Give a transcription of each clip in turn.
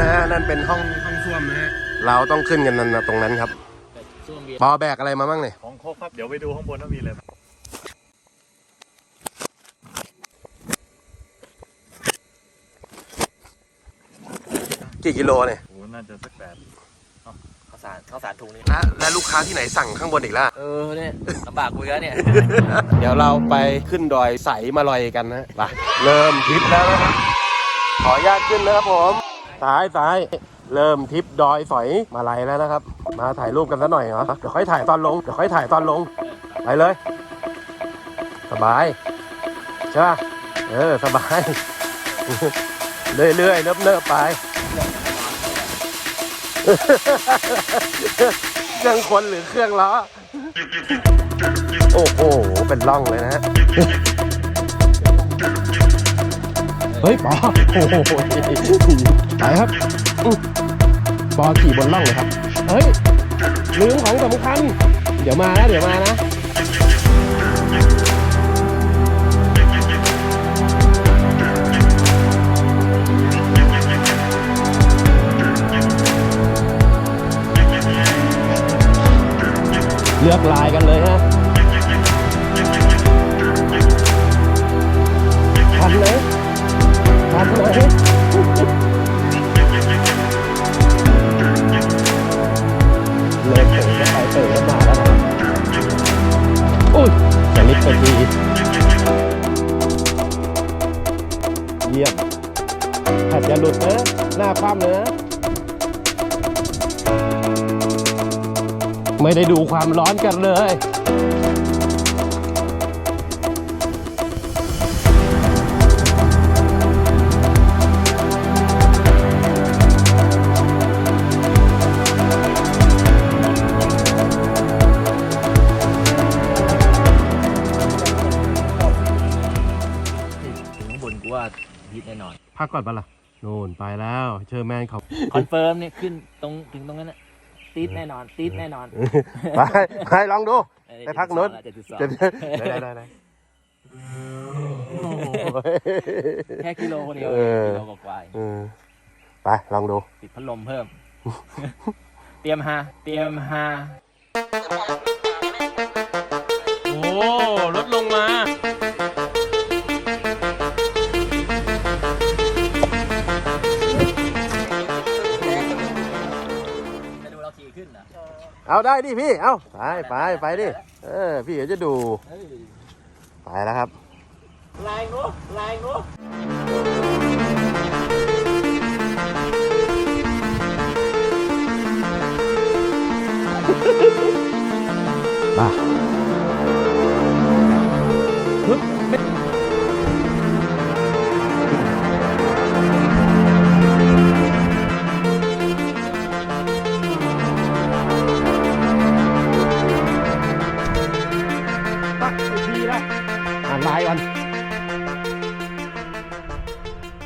นะฮะนั่นเป็นห้องห้องส้วมนะฮะเราต้องขึ้นกันนั่นนะตรงนั้นครับช่วงเบียร์ปอแบกอะไรมาบ้างเนี่ยของครบครับ เดี๋ยวไปดูข้างบนว่ามีอะไรบ้างกี่กิโลเนี่ยโอ้โหน่าจะสักแปดข้าวสารข้าวสารถุงนี้และและลูกค้าที่ไหนสั่งข้างบนอีกล่ะ เออเนี่ยลำบากกูอีกแล้วเนี่ย เดี๋ยวเราไปขึ้นดอยใสมาลอยกันนะไปเริ่มทริปแล้วนะครับ ขออนุญาตขึ้นนะครับผม ซ้ายซ้าย เริ่มทิปดอยสอยมาลายแล้วนะครับ มาถ่ายรูปกันซะหน่อยเหรอเดี๋ยวค่อยถ่ายตอนลงเดี๋ยวค่อยถ่ายตอนลง ไปเลย สบายใช่ป่ะเออ สบาย เรื่อยๆเนิบๆไปเครื่องคนหรือเครื่องล้อ โอ้โห เป็นร่องเลยนะฮะ เฮ้ยปอโอ้โหไปครับอื้อปอขี่บนร่องเลยครับ เฮ้ยลืมของสำคัญ เดี๋ยวมานะเดี๋ยวมานะเลือกลายกันเลยฮะทันเลย ทันเลยเลยเต๋อจะไปเต๋อมาแล้วนะอุ้ยจะลิฟต์ไปทีเยี่ยมถ้าจะหลุดนะ หน้าคว่ำนะ ไม่ได้ดูความร้อนกันเลย ฮิตแน่นอน พักก่อนปะล่ะโน่นไปแล้วเชอร์แมนเขา คอนเฟิร์มเนี่ยขึ้นตรงถึงตรงนั้นนะตีดแน่นอนตีดแน่นอนไปไปลองดู ไปพักนู้น เจ็ดสิบสองจะได้ได้ได้ได้แค่กิโลเดียวเออกิโลกว่าๆเองเออไปลองดู ติดพัดลมเพิ่ม เตรียมฮาเตรียมฮา เอาได้ดิพี่ เอาไปไปไปดิ เออ พี่เดี๋ยวจะดู ไปแล้วครับแรงรู้แรง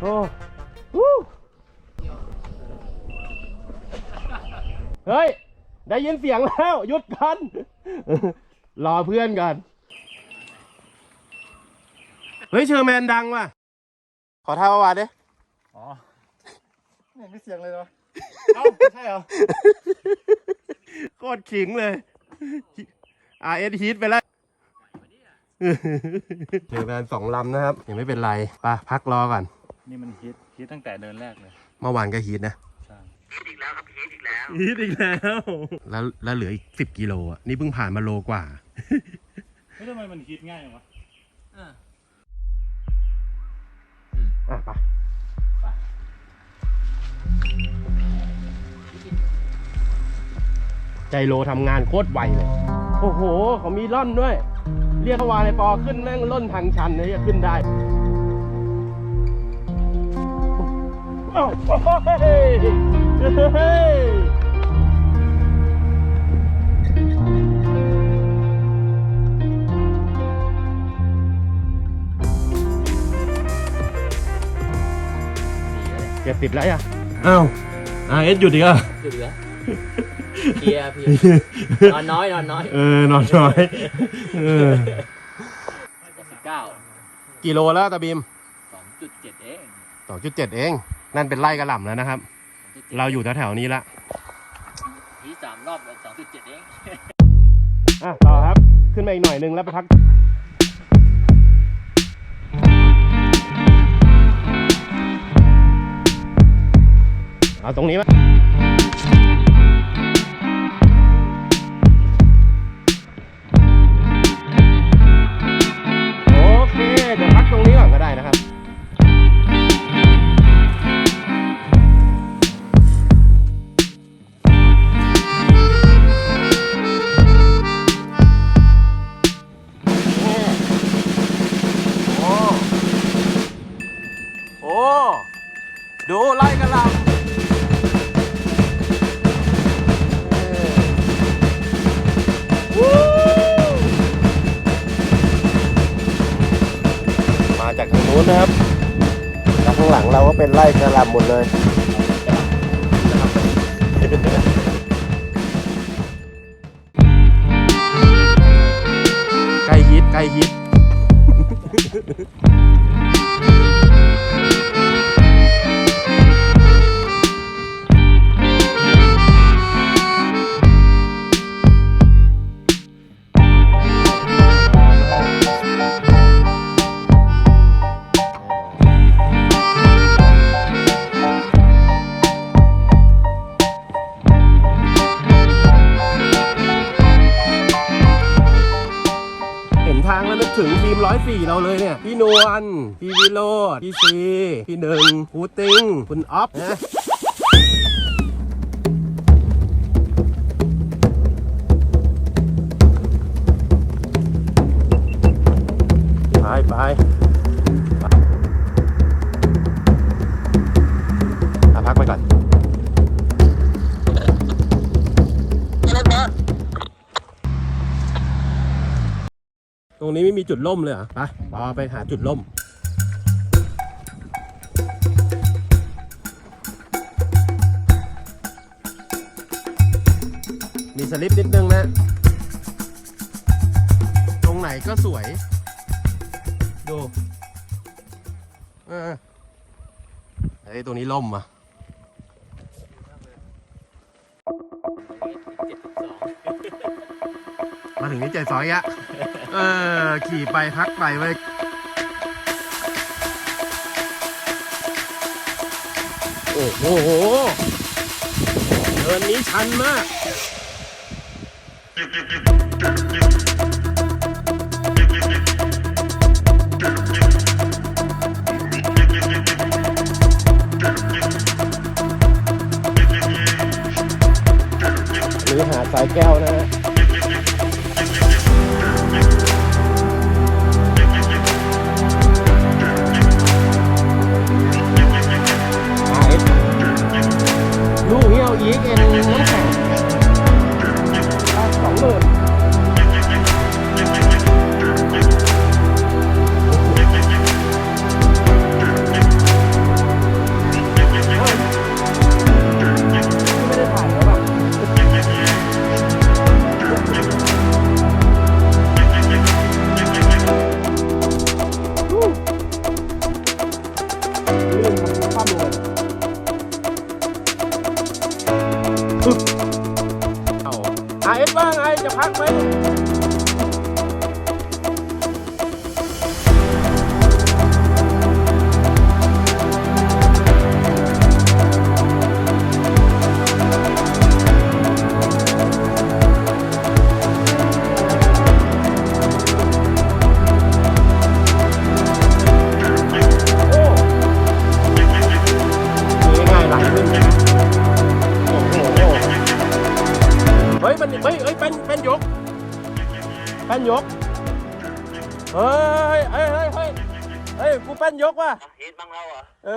โอ้วู้เฮ้ย ได้ยินเสียงแล้ว หยุดกัน รอเพื่อนกัน เฮ้ยเชอร์แมนดังว่ะ ขอท่าประวัติดิอ๋อไม่ไม่เสียงเลยเหรอเอ้าใช่เหรอ โคตรขิงเลย RS ฮีทไปแล้วเชอร์แมนสองลำนะครับ ยังไม่เป็นไรไป่ะพักรอก่อน นี่มันฮิตฮิตตั้งแต่เดินแรกเลยเมื่อวานก็ฮีทนะ ใช่ฮีทอีกแล้วแล้วแล้วเหลืออีกสิบกิโลอะ นี่เพิ่งผ่านมาโลกว่า ไม่ทำไมมันฮิตง่ายจังวะอะอะไปใจโลทำงานโคตรไวเลย โอ้โหเขามีล่อนด้วย เรียกว่าในปอขึ้นแม่งล่นทางชันเลยจะขึ้นได้ เอ้าเฮ้ยเฮ้ยเจ็ดสิบแล้วอะอ้าวอ่าเอสหยุดอีกอะคือเหลือเพลียเพลียนอนน้อยนอนน้อยเออนอนน้อยเออสิบเก้ากี่โลแล้วตาบีมสองจุดเจ็ดเองสองจุดเจ็ดเอง นั่นเป็นไล่กระหล่ำแล้วนะครับเเราอยู่แถวๆนี้ละที่สามรอบสองจุดเจ็ดเองอะต่อครับขึ้นมาอีกหน่อยหนึงแล้วไปพักเอาตรงนี้ไหมโหลำหมดเลย เลยเนี่ย พี่นวล พี่วิโรดพี่ซี พี่หนึ่งครูติง คุณอ๊อฟนะไปไป รงนี้ไม่มีจุดล่มเลยเหรอไปปอไปหาจุดล่ม มีสลิปนิดนึงนะ ตรงไหนก็สวย ดู เออเฮ้ยตรงนี้ล่มอะมาถึงนี่ใจซอยอะ เออ ขี่ไปพักไปเว้ยโอ้โหเดินนี้ชันมากหรือหาดสายแก้วนะฮะ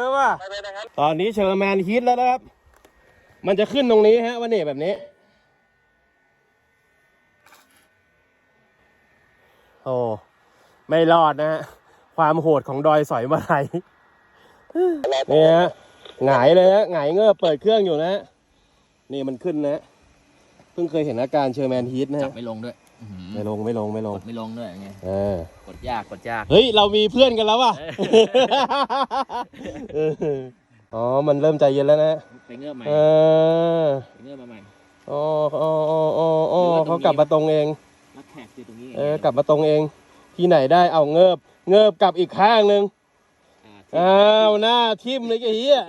เราเหรอเออว่ะตอนนี้เชอร์แมนฮิตแล้วนะครับ มันจะขึ้นตรงนี้ฮะวันนี้แบบนี้ โอ้ ไม่รอดนะฮะ ความโหดของดอยสอยมาไทยเนี่ยฮะหงายเลยฮะหงายเงือบเปิดเครื่องอยู่นะฮะนี่มันขึ้นนะฮะเพิ่งเคยเห็นอาการเชอร์แมนฮีทนะจัฮะบไม่ลงด้วยอื้อหือ ไม่ลงไม่ลงไม่ลกง ดไม่ลงด้วยไงเออ กดยากกดยาก เฮ้ย เรามีเพื่อนกันแล้วว่ะเอเอออ๋อ มันเริ่มใจเย็นแล้วนะ ไปเงือบใหม่เออไปเงือบมาใหม่อ๋ออ๋ออ๋ออ๋ออ๋อเขากลับมาตรงเอง แล้วแขกอยู่ตรงนี้เออ กลับมาตรงเอง ที่ไหนได้ เอาเงิบ เงิบกลับอีกข้างหนึ่งอ่าอ้าว หน้าทิ่มเลยไอ้เหี้ย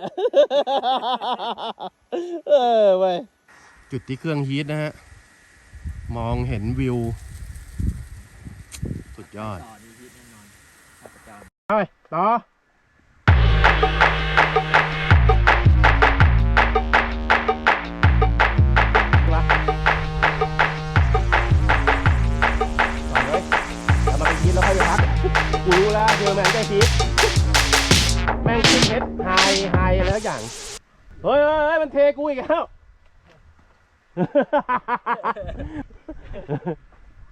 เออไปจุดที่เครื่องฮีทนะฮะ มองเห็นวิว สุดยอดต่อดีที่แน่นอนข้าพเจ้า ไปต่อมาต่อเลยแล้วมาไปคิดแล้วค่อยไปพักกูรู้แล้วเจอแมนใกล้คิดแม่งขึ้นเพชรไฮไฮอะไรสักอย่าง เฮ้ยเฮ้ยเฮ้ยมันเทกูอีกแล้ว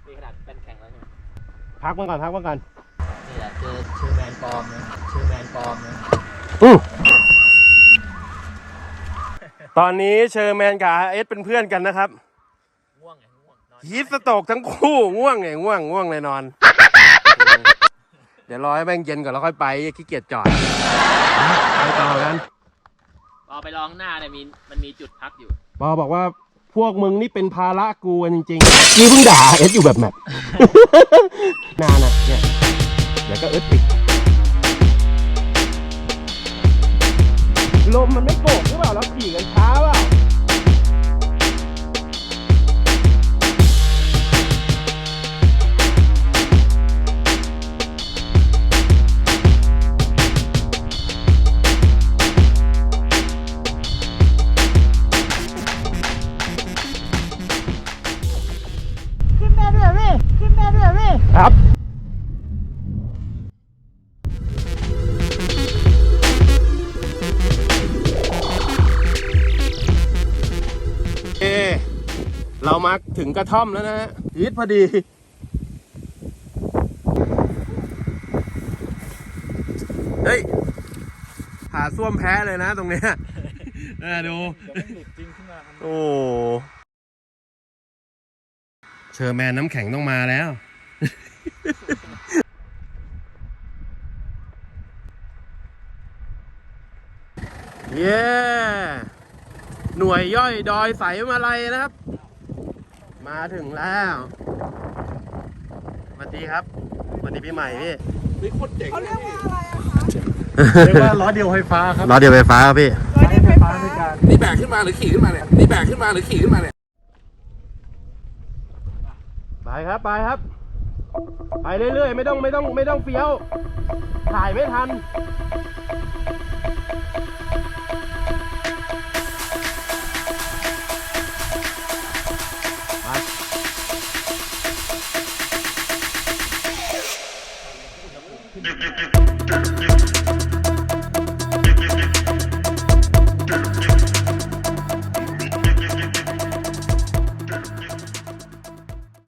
นี่ขนาดเป็นแข่งแล้วใช่ไหมพักมันก่อนพักมันก่อนนี่แหละเจอชื่อแมนปลอมนะชื่อแมนปลอมนะตอนนี้เชอร์แมนกับเอสเป็นเพื่อนกันนะครับง่วงไงง่วงนอนฮีทสโตกทั้งคู่ง่วงไงง่วงง่วงเลยนอน เดี๋ยวรอให้แม่งเย็นก่อนแล้วค่อยไปขี้เกียจจอดไปต่อกัน พอไปลองหน้าเนี่ยมีมันมีจุดพักอยู่ปอบอกว่า พวกมึงนี่เป็นภาระกูกันจริงๆนี่เพิ่งด่าเอสอยู่แบบแมปนานอะเนี่ยเดี๋ยวก็เอสติดลมมันไม่โกกหรือเปล่าเราขี่กันช้าเปล่า เรามาถึงกระท่อมแล้วนะฮะฮีทพอดี เฮ้ยหาส้วมแพ้เลยนะตรงเนี้ยเออดูเดี๋ยวมันหลุดจริงขึ้นมาครับโอ้ เชอร์แมนน้ำแข็งต้องมาแล้ว เย้ หน่วยย่อยดอยใสมาลัยนะครับ มาถึงแล้วสวัสดีครับสวัสดีปีใหม่พี่เขาเรียกว่าอะไรอะคะเรียกว่าล้อเดียวไฟฟ้าครับรอเดียวไฟฟ้าครับพี่ร้อยเดียวไฟฟ้าในการนี่แบกขึ้นมาหรือขี่ขึ้นมาเนี่ยนี่แบกขึ้นมาหรือขี่ขึ้นมาเนี่ยไปครับไปครับ ไปเรื่อยๆ ไม่ต้องไม่ต้องไม่ต้องเฟี้ยว ถ่ายไม่ทัน